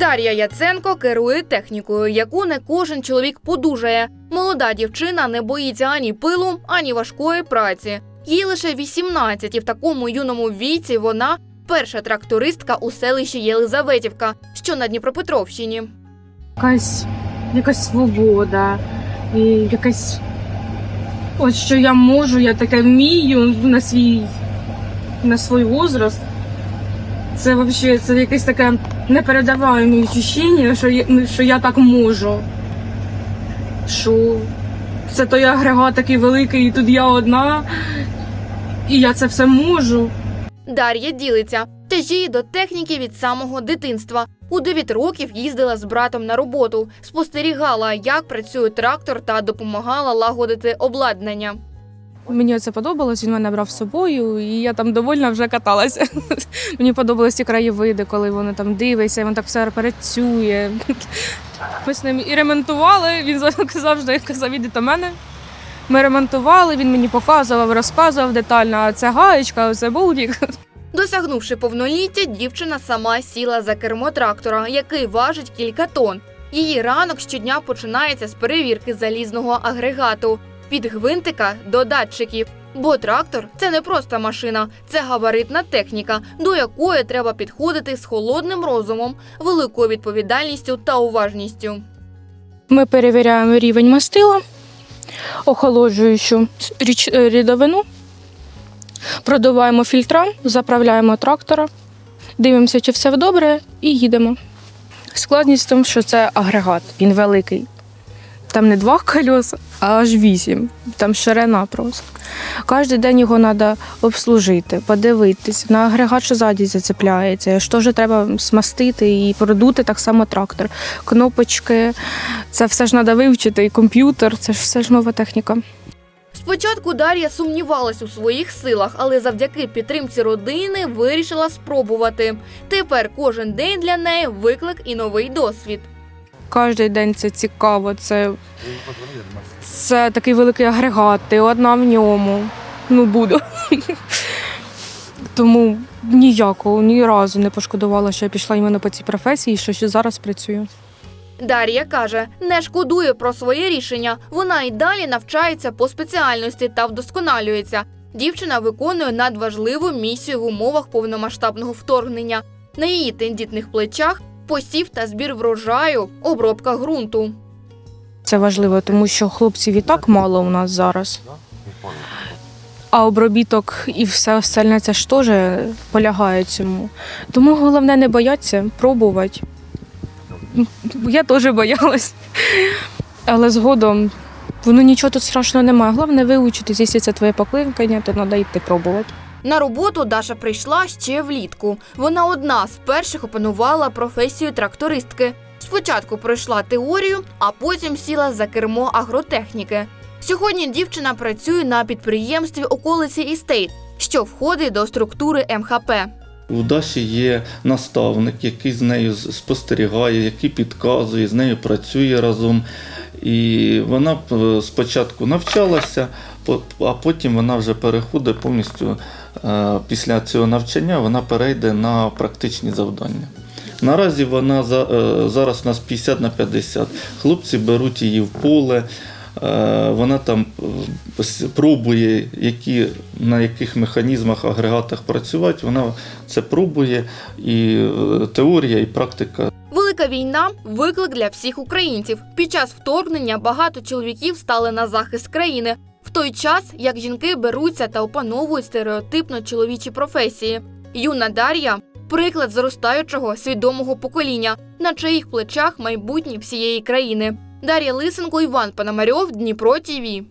Дар'я Яценко керує технікою, яку не кожен чоловік подужає. Молода дівчина не боїться ані пилу, ані важкої праці. Їй лише 18, і в такому юному віці вона перша трактористка у селищі Єлизаветівка, що на Дніпропетровщині. якась, якась свобода, і якась. Ось що я можу, я таке вмію на свій на свій возраст. Це взагалі це якесь таке непередаваєме відчуття, що я, ну, що я так можу. Що це той агрегат такий великий, і тут я одна, і я це все можу. Дар'я ділиться. Тяжіє до техніки від самого дитинства. У 9 років їздила з братом на роботу, спостерігала, як працює трактор та допомагала лагодити обладнання. Мені це подобалось, він мене брав з собою, і я там довольна вже каталася. Мені подобались ці краєвиди, коли вони там дивляться, він так все працює. Ми з ним і ремонтували, він завжди казав, іди до мене. Ми ремонтували, він мені показував, розказував детально, а це гаєчка, а це болтик. Досягнувши повноліття, дівчина сама сіла за кермо трактора, який важить кілька тонн. Її ранок щодня починається з перевірки залізного агрегату від гвинтика до датчиків. Бо трактор це не просто машина, це габаритна техніка, до якої треба підходити з холодним розумом, великою відповідальністю та уважністю. Ми перевіряємо рівень мастила, охолоджуючу е, рідовину, продуваємо фільтра, заправляємо трактора, дивимося, чи все добре, і їдемо. Складність в тому, що це агрегат, він великий. Там не два колеса, аж вісім. Там ширина просто. Кожен день його треба обслужити, подивитись. На агрегат, що ззаді зацепляється, що ж треба смастити і продути так само трактор. Кнопочки, це все ж треба вивчити, і комп'ютер, це ж все ж нова техніка. Спочатку Дар'я сумнівалась у своїх силах, але завдяки підтримці родини вирішила спробувати. Тепер кожен день для неї виклик і новий досвід. Кожен день це цікаво, це, це такий великий агрегат, ти одна в ньому. Ну, буду. Тому ніякого, ні разу не пошкодувала, що я пішла іменно по цій професії, що ще зараз працюю. Дар'я каже, не шкодує про своє рішення. Вона й далі навчається по спеціальності та вдосконалюється. Дівчина виконує надважливу місію в умовах повномасштабного вторгнення. На її тендітних плечах посів та збір врожаю, обробка ґрунту. Це важливо, тому що хлопців і так мало у нас зараз. А обробіток і все остальне це ж теж полягає цьому. Тому головне не боятися, пробувати. Я теж боялась. Але згодом воно нічого тут страшного немає. Головне вивчитись, якщо це твоє покликання, то треба йти пробувати. На роботу Даша прийшла ще влітку. Вона одна з перших опанувала професію трактористки. Спочатку пройшла теорію, а потім сіла за кермо агротехніки. Сьогодні дівчина працює на підприємстві околиці Істейт, що входить до структури МХП. У Даші є наставник, який з нею спостерігає, який підказує, з нею працює разом. І вона е, спочатку навчалася, а потім вона вже переходить повністю після цього навчання, вона перейде на практичні завдання. Наразі вона е, зараз у нас 50 на 50. Хлопці беруть її в поле. е, Вона там е, пробує, які, на яких механізмах, агрегатах працювати. Вона це пробує і е, теорія, і практика Велика війна виклик для всіх українців. Під час вторгнення багато чоловіків стали на захист країни, той час як жінки беруться та опановують стереотипно чоловічі професії. Юна Дар'я приклад зростаючого свідомого покоління, на чиїх плечах майбутнє всієї країни. Дар'я Лисенко, Іван Пономарьов, Дніпро ТІВІ.